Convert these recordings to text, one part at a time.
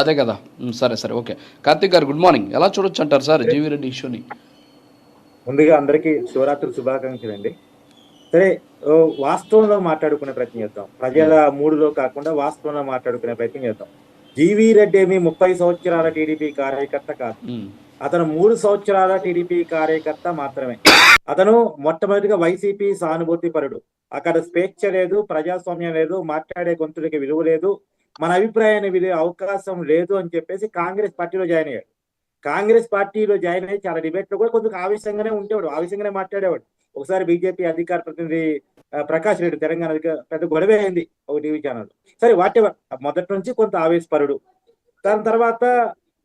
అదే కదా. సరే సరే ఓకే. కార్తిక్ గారు గుడ్ మార్నింగ్ ఎలా చూడొచ్చు అంటారు సార్ జీవీ రెడ్డి ఇష్యూని? ముందుగా అందరికీ శివరాత్రి శుభాకాంక్షలు అండి. సరే వాస్తవంలో మాట్లాడుకునే ప్రయత్నం చేద్దాం. ప్రజల మూడులో కాకుండా వాస్తవంలో మాట్లాడుకునే ప్రయత్నం చేద్దాం. జీవీ రెడ్డి ఏమి ముప్పై సంవత్సరాల టీడీపీ కార్యకర్త కాదు. ఉమ్, అతను మూడు సంవత్సరాల టీడీపీ కార్యకర్త మాత్రమే. అతను మొట్టమొదటిగా వైసీపీ సానుభూతి పరుడు. అక్కడ స్వేచ్ఛ లేదు ప్రజాస్వామ్యం లేదు మాట్లాడే గొంతులకి విలువ లేదు మన అభిప్రాయాన్ని వినే అవకాశం లేదు అని చెప్పేసి కాంగ్రెస్ పార్టీలో జాయిన్ అయ్యాడు. కాంగ్రెస్ పార్టీలో జాయిన్ అయ్యి చాలా డిబేట్లో కూడా కొంచెం ఆవేశంగానే ఉండేవాడు ఆవేశంగానే మాట్లాడేవాడు. ఒకసారి బీజేపీ అధికార ప్రతినిధి ప్రకాష్ రెడ్డి తెలంగాణ పెద్ద గొడవ అయింది ఒక టీవీ ఛానల్ సరే వాటి మొదటి నుంచి కొంత ఆవేశపరుడు. దాని తర్వాత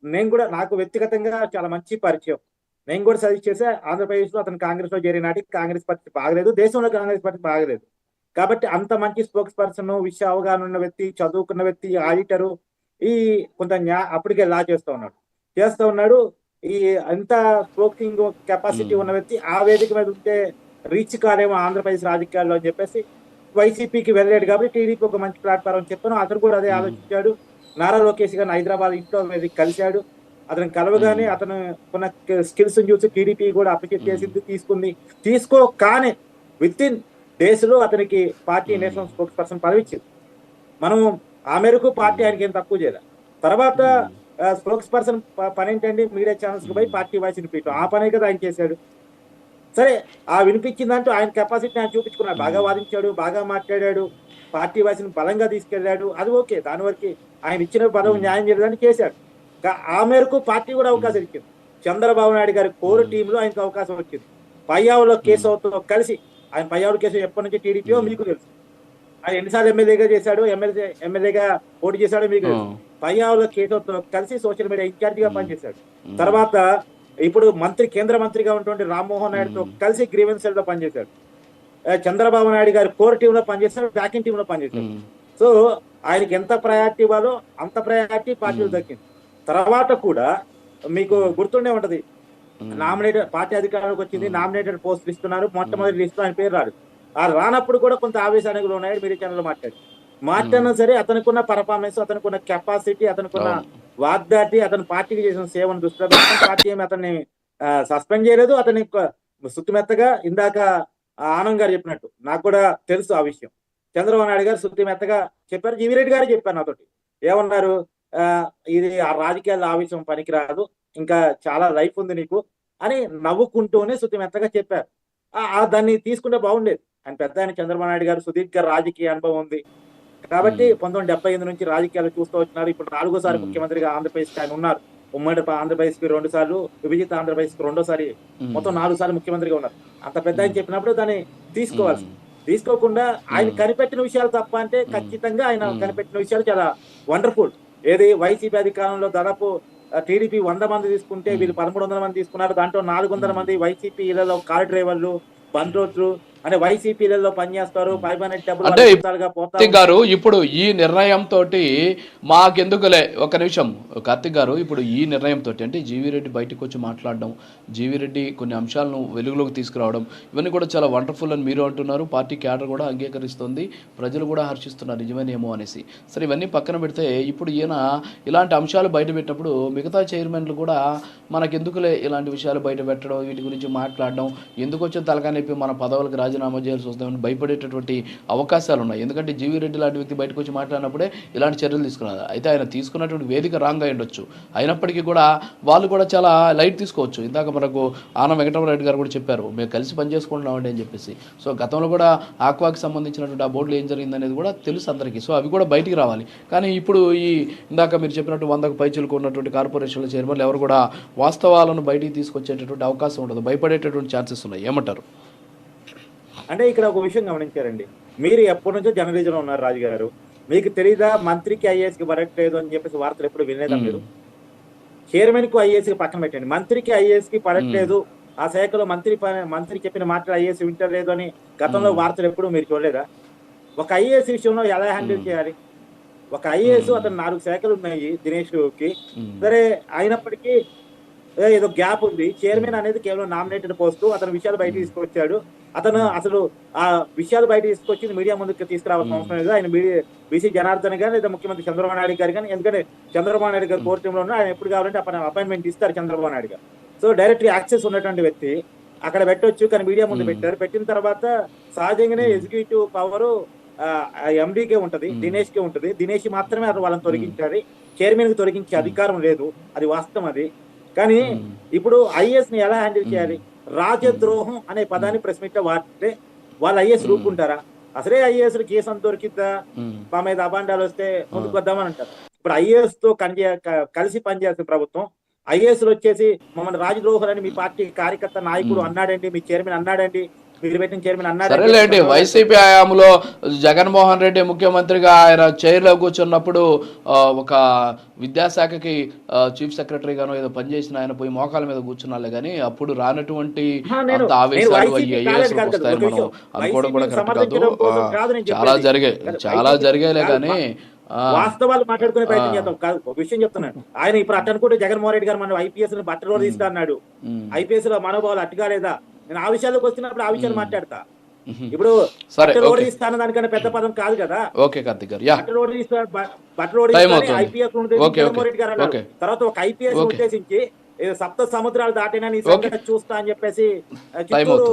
నేను కూడా నాకు వ్యక్తిగతంగా చాలా మంచి పరిచయం. నేను కూడా సజెస్ట్ చేసే ఆంధ్రప్రదేశ్లో అతను కాంగ్రెస్లో చేరిన నాటికి కాంగ్రెస్ పార్టీ బాగలేదు దేశంలో కాంగ్రెస్ పార్టీ బాగలేదు. కాబట్టి అంత మంచి స్పోక్స్ పర్సన్ విషయ అవగాహన ఉన్న వ్యక్తి చదువుకున్న వ్యక్తి ఆడిటరు ఈ కొంత న్యా అప్పటికే లా చేస్తూ ఉన్నాడు. చేస్తూ ఉన్నాడు. ఈ అంత స్పోకింగ్ కెపాసిటీ ఉన్న వ్యక్తి ఆ వేదిక మీద ఉంటే రీచ్ కాలేమో ఆంధ్రప్రదేశ్ రాజకీయాల్లో అని చెప్పేసి వైసీపీకి వెళ్ళాడు కాబట్టి టీడీపీ ఒక మంచి ప్లాట్ఫారం అని చెప్పాను. అతను కూడా అదే ఆలోచించాడు. నారా లోకేష్ గారిని హైదరాబాద్ ఇంట్లో కలిశాడు. అతను కలవగానే అతను కొన్న స్కిల్స్ చూసి టీడీపీ కూడా అప్రిషియేట్ చేసింది తీసుకుంది. తీసుకో కానీ విత్ ఇన్ డేస్లో అతనికి పార్టీ నేషనల్ స్పోక్స్ పర్సన్ పదవి ఇచ్చింది మనం ఆ మేరకు పార్టీ ఆయనకి ఏం తక్కువ చేయలేదు తర్వాత స్పోక్స్ పర్సన్ పని ఏంటండి మీడియా ఛానల్స్కి పోయి పార్టీ వాయిస్ వినిపించడం ఆ పనే కదా ఆయన చేశాడు. సరే ఆ వినిపించిందంటూ ఆయన కెపాసిటీ ఆయన చూపించుకున్నాడు బాగా వాదించాడు బాగా మాట్లాడాడు పార్టీ వాయిస్ని బలంగా తీసుకెళ్ళాడు. అది ఓకే దాని వరకు ఆయన ఇచ్చిన పదవి న్యాయం చేయడానికి చేశాడు. ఆ మేరకు పార్టీ కూడా అవకాశం ఇచ్చింది. చంద్రబాబు నాయుడు గారి కోర్ టీంలో ఆయనకు అవకాశం వచ్చింది. పయ్యావులో కేశవతో కలిసి ఆయన పయ్యావుల కేసు ఎప్పటి నుంచి టీడీపీయో మీకు తెలుసు. ఆయన ఎన్నిసార్లు ఎమ్మెల్యేగా చేశాడు ఎమ్మెల్యే ఎమ్మెల్యేగా పోటీ చేశాడో మీకు తెలుసు. ఉమ్, పయ్యావుల కేశవతో కలిసి సోషల్ మీడియా ఇన్ఛార్జ్గా పనిచేశాడు. తర్వాత ఇప్పుడు మంత్రి కేంద్ర మంత్రిగా ఉన్నటువంటి రామ్మోహన్ నాయుడుతో కలిసి గ్రీవెన్స్ సెల్లో పనిచేశాడు చంద్రబాబు నాయుడు గారి కోర్ టీమ్లో పనిచేశాడు బ్యాకింగ్ టీమ్లో పనిచేశాడు సో ఆయనకి ఎంత ప్రయారిటీ ఇవ్వాలో అంత ప్రయారిటీ పార్టీలు దక్కింది. తర్వాత కూడా మీకు గుర్తుండే ఉంటది నామినేటెడ్ పార్టీ అధికారంలోకి వచ్చింది నామినేటెడ్ పోస్ట్ ఇస్తున్నారు మొట్టమొదటి లిస్ట్ ఆయన పేరు రాడు ఆ రానప్పుడు కూడా కొంత ఆవేశానికి ఉన్నాయి మీరు ఛానల్ మాట్లాడి మాట్లాడినా సరే అతనికున్న పర్ఫార్మెన్స్ అతనికున్న కెపాసిటీ అతనికున్న. వాగ్దాటి అతని పార్టీకి చేసిన సేవను దృష్టిలో పార్టీ ఏమి అతన్ని సస్పెండ్ చేయలేదు. అతని సుత్తిమెత్తగా ఇందాక ఆనంద్ గారు చెప్పినట్టు నాకు కూడా తెలుసు ఆ విషయం. చంద్రబాబు నాయుడు గారు సుత్తిమెత్తగా చెప్పారు. జీవిరెడ్డి గారు చెప్పారు నాతోటి. ఏమన్నారు? ఇది ఆ రాజకీయాల ఆవేశం పనికిరాదు. ఇంకా చాలా లైఫ్ ఉంది నీకు అని నవ్వుకుంటూనే సుత్తిమెత్తగా చెప్పారు. ఆ, ఆ దాన్ని తీసుకుంటే బాగుండేది. ఆయన పెద్ద ఆయన చంద్రబాబు నాయుడు గారు సుదీర్ఘ రాజకీయ అనుభవం ఉంది. కాబట్టి పంతొమ్మిది డెబ్బై ఎనిమిది నుంచి రాజకీయాలు చూస్తూ వచ్చినారు. ఇప్పుడు నాలుగోసారి. ముఖ్యమంత్రిగా ఆంధ్రప్రదేశ్ ఆయన ఉన్నారు. ఉమ్మడి ఆంధ్రప్రదేశ్కి రెండు సార్లు విభజిత ఆంధ్రప్రదేశ్కి రెండోసారి మొత్తం నాలుగు సార్లు ముఖ్యమంత్రిగా ఉన్నారు. అంత పెద్ద ఆయన చెప్పినప్పుడు దాన్ని తీసుకోవాలి ఉమ్, తీసుకోకుండా ఆయన. కనిపెట్టిన విషయాలు తప్ప అంటే. ఖచ్చితంగా ఆయన. కనిపెట్టిన విషయాలు చాలా వండర్ఫుల్. ఏది వైసీపీ అధికారంలో దాదాపు టీడీపీ వంద మంది తీసుకుంటే. వీళ్ళు పదమూడు వందల మంది తీసుకున్నారు దాంట్లో నాలుగు వందల. మంది వైసీపీ ఇళ్ళలో కార్ డ్రైవర్లు బండ్రోడ్లు అంటే వైసీపీ ఇళ్ళలో పనిచేస్తారు ఫైవ్ హండ్రెడ్ డబ్బులు గారు ఇప్పుడు ఈ నిర్ణయం తోటి మాకెందుకులే ఒక నిమిషం. కార్తిక్ గారు ఇప్పుడు ఈ నిర్ణయం తోటి అంటే జీవీ రెడ్డి బయటకు వచ్చి మాట్లాడడం జీవీ రెడ్డి కొన్ని అంశాలను వెలుగులోకి తీసుకురావడం ఇవన్నీ కూడా చాలా వండర్ఫుల్ అని మీరు అంటున్నారు. పార్టీ క్యాడర్ కూడా అంగీకరిస్తుంది ప్రజలు కూడా హర్షిస్తున్నారు నిజమేనేమో అనేసి. సరే ఇవన్నీ పక్కన పెడితే ఇప్పుడు ఈయన ఇలాంటి అంశాలు బయట పెట్టినప్పుడు మిగతా చైర్మన్లు కూడా మనకెందుకులే ఇలాంటి విషయాలు బయట పెట్టడం వీటి గురించి మాట్లాడడం ఎందుకు వచ్చిన తలకాయ నొప్పి మన పదవులకు రాజీనామా చేయాల్సి వస్తామని భయపడేటటువంటి అవకాశాలు ఉన్నాయి. ఎందుకంటే జీవీ రెడ్డి లాంటి వ్యక్తి బయటకు వచ్చి మాట్లాడినప్పుడే ఇలాంటి చర్యలు తీసుకున్నారు. అయితే ఆయన తీసుకున్నటువంటి వేదిక రాంగ్ అయి ఉండొచ్చు. అయినప్పటికీ కూడా వాళ్ళు కూడా చాలా లైట్ తీసుకోవచ్చు. ఇందాక మనకు ఆనం వెంకటరామరెడ్డి గారు కూడా చెప్పారు మేము కలిసి పనిచేసుకుంటున్నామండి అని చెప్పేసి. సో గతంలో కూడా ఆక్వాకి సంబంధించినటువంటి ఆ బోర్డులో ఏం జరిగింది అనేది కూడా తెలుసు అందరికీ. సో అవి కూడా బయటికి రావాలి. కానీ ఇప్పుడు ఈ ఇందాక మీరు చెప్పినట్టు వందకు పైచులకు ఉన్నటువంటి కార్పొరేషన్ల చైర్మన్లు ఎవరు కూడా వాస్తవాలను బయటికి తీసుకొచ్చేటటువంటి అవకాశం ఉండదు. భయపడేటటువంటి ఛాన్సెస్ ఉన్నాయి. ఏమంటారు? అంటే ఇక్కడ ఒక విషయం గమనించారండి. మీరు ఎప్పటి నుంచో జర్నలిజం లో ఉన్నారు రాజు గారు మీకు తెలీదా మంత్రికి ఐఏఎస్కి పడట్లేదు అని చెప్పేసి వార్తలు ఎప్పుడు వినేదా మీరు? చైర్మన్కు ఐఏఎస్కి పక్కన పెట్టండి. మంత్రికి ఐఏఎస్కి పడట్లేదు ఆ శాఖలో మంత్రి మంత్రి చెప్పిన మాటలు ఐఏఎస్ వింటలేదు అని గతంలో. వార్తలు ఎప్పుడు మీరు చూడలేదా? ఒక ఐఏఎస్ విషయంలో ఎలా హ్యాండిల్. చేయాలి? ఒక ఐఏఎస్. అతను నాలుగు శాఖలు ఉన్నాయి దినేష్కి. సరే అయినప్పటికీ ఏదో గ్యాప్ ఉంది. చైర్మన్ అనేది కేవలం నామినేటెడ్ పోస్ట్. అతని విషయాలు బయట తీసుకొచ్చాడు. అతను అసలు ఆ విషయాలు బయట తీసుకొచ్చి మీడియా ముందుకు తీసుకురావాల్సిన. అవసరం లేదు. ఆయన బీసీ జనార్దన్ గారు లేదా ముఖ్యమంత్రి చంద్రబాబు నాయుడు గారు కానీ ఎందుకంటే చంద్రబాబు నాయుడు గారు కోర్టు లో ఆయన ఎప్పుడు కావాలంటే అప్పుడు అపాయింట్మెంట్ ఇస్తారు చంద్రబాబు నాయుడు గారు. సో డైరెక్ట్ యాక్సెస్ ఉన్నటువంటి వ్యక్తి అక్కడ పెట్టొచ్చు కానీ మీడియా ముందు. పెట్టారు. పెట్టిన తర్వాత సహజంగానే. ఎగ్జిక్యూటివ్ పవర్ ఎండీకే ఉంటది. దినేష్ కే ఉంటది. దినేష్ మాత్రమే అతను వాళ్ళని తొలగించాలి. చైర్మన్కి తొలగించే అధికారం లేదు. అది వాస్తవం అది. కానీ ఇప్పుడు ఐఏఎస్ని ఎలా హ్యాండిల్ చేయాలి? రాజద్రోహం అనే పదాన్ని లో వాడితే వాళ్ళు ఐఏఎస్. రూపుకుంటారా అసలే ఐఏఎస్ కేసు అంత దొరికిద్దా? మా మీద అబాండాలు వస్తే ముందుకు వద్దామని అంటారు. ఇప్పుడు ఐఏఎస్తో కలిసి పనిచేయాల్సిన ప్రభుత్వం ఐఏఎస్ వచ్చేసి మమ్మల్ని రాజద్రోహులని మీ పార్టీ కార్యకర్త నాయకుడు. అన్నాడండి మీ చైర్మన్ అన్నాడండి మీరు పెట్టిన చైర్మన్ సరేలేండి వైసీపీ హయాంలో జగన్మోహన్ రెడ్డి ముఖ్యమంత్రిగా ఆయన చైర్లో కూర్చున్నప్పుడు ఒక విద్యాశాఖకి చీఫ్ సెక్రటరీగానో ఏదో పనిచేసిన ఆయన పోయి మోకాల మీద కూర్చున్నాలే కానీ అప్పుడు రానటువంటి అంత ఆవేశాలు ఐఏఎస్ వస్తాయని మనం. అనుకోవడం కూడా కరెక్ట్ కాదు. చాలా. జరిగాయి కాదు, చాలా జరిగాయిలే కానీ వాస్తవాలు మాట్లాడుకునే ప్రయత్నం. చేద్దాం. కాదు ఒక విషయం చెప్తున్నాను. ఆయన ఇప్పుడు అట్ట అనుకుంటే జగన్మోహన్ రెడ్డి గారు మనం ఐపీఎస్ బట్టలో ఉమ్, ఐపీఎస్లో మనోభావాలు అట్టుగా లేదా? నేను ఆ విషయాలకు వచ్చినప్పుడు ఆ విషయాలు. మాట్లాడతా. ఇప్పుడు బట్టలు ఓడిస్తా అన్న దానికన్నా పెద్ద పదం కాదు కదా ఓకే కార్తిక్ గారు బట్టలు బ- బట్టలు అవుతుంది. ఐపీఎస్ రెడ్డి గారు అన్నారు. తర్వాత ఒక ఐపీఎస్. ఉద్దేశించి సప్త సముద్రాలు దాటినా నీ. సంగతి చూస్తా అని చెప్పేసి చిత్తూరు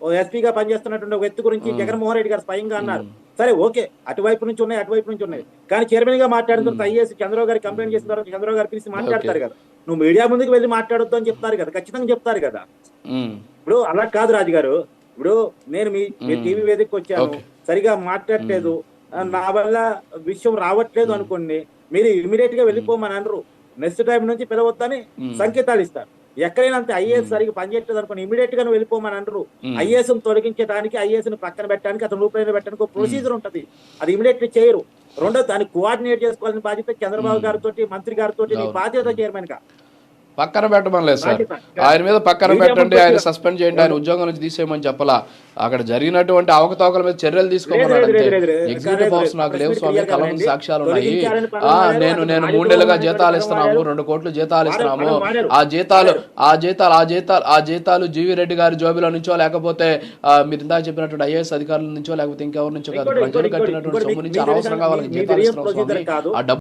ఎస్పీగా పనిచేస్తున్నటువంటి ఒక వ్యక్తి గురించి. జగన్మోహన్ రెడ్డి గారు స్వయంగా అన్నారు సరే ఓకే అటువైపు నుంచి ఉన్నాయి అటువైపు నుంచి ఉన్నాయి కానీ చైర్మన్గా మాట్లాడిన తర్వాత. ఐఏఎస్ చంద్రబాబు గారు కంప్లైంట్ చేసిన తర్వాత చంద్రబాబు గారు పిలిచి మాట్లాడతారు కదా నువ్వు మీడియా ముందుకు వెళ్ళి మాట్లాడొద్దు అని చెప్తారు కదా ఖచ్చితంగా చెప్తారు కదా. ఇప్పుడు అలా కాదు రాజు గారు ఇప్పుడు నేను మీ. టీవీ వేదికకి వచ్చాను. సరిగా మాట్లాడలేదు నా వల్ల విషయం రావట్లేదు అనుకోండి మీరు ఇమీడియట్గా వెళ్ళిపోమని అనరు. నెక్స్ట్ టైం నుంచి పిలవద్దని సంకేతాలు ఇస్తారు. ఎక్కడైనా అంతే ఐఏఎస్ మ్మ్. సరిగా పనిచేయట్లేదు అనుకోండి ఇమీడియట్గా నువ్వు వెళ్ళిపోమని ఉమ్, ఐఏఎస్ తొలగించడానికి ఐఏఎస్ని పక్కన పెట్టడానికి అతను రూపాయలు పెట్టడానికి ఒక ప్రొసీజర్ ఉంటది అది ఇమీడియట్ చేయరు రెండో దాన్ని కోఆర్డినేట్ చేసుకోవాల్సిన బాధ్యత చంద్రబాబు. గారితో మంత్రి గారితో నీ. బాధ్యత చైర్మన్గా పక్కన పెట్టమని లేదు సార్. ఆయన మీద పక్కన పెట్టండి ఆయన సస్పెండ్ చేయండి ఆయన ఉద్యోగం నుంచి తీసేయమని చెప్పలా అక్కడ జరిగినటువంటి అవకతవకల మీద చర్యలు తీసుకోమన్నాడు అంతే. ఎగ్జిక్యూటివ్ నాకు. లేవు స్వామి కలం. సాక్ష్యాలు ఉన్నాయి ఆ నేను నేను మూడేళ్ళుగా జీతాలు ఇస్తున్నాము. రెండు కోట్లు జీతాలు ఇస్తున్నాము. ఆ జీతాలు. ఆ జీతాలు ఆ జీతాలు ఆ జీతాలు జీవి రెడ్డి గారి జోబిలో నుంచో లేకపోతే మీరు ఇందాక చెప్పినటువంటి ఐఏఎస్ అధికారుల నుంచో లేకపోతే ఇంకెవరి నుంచో కాదు ప్రజలు కట్టినటువంటి సొమ్ము నుంచి అనవసరంగా వాళ్ళకి జీతాలు ఇస్తున్నాం స్వామి. ఆ డబ్బు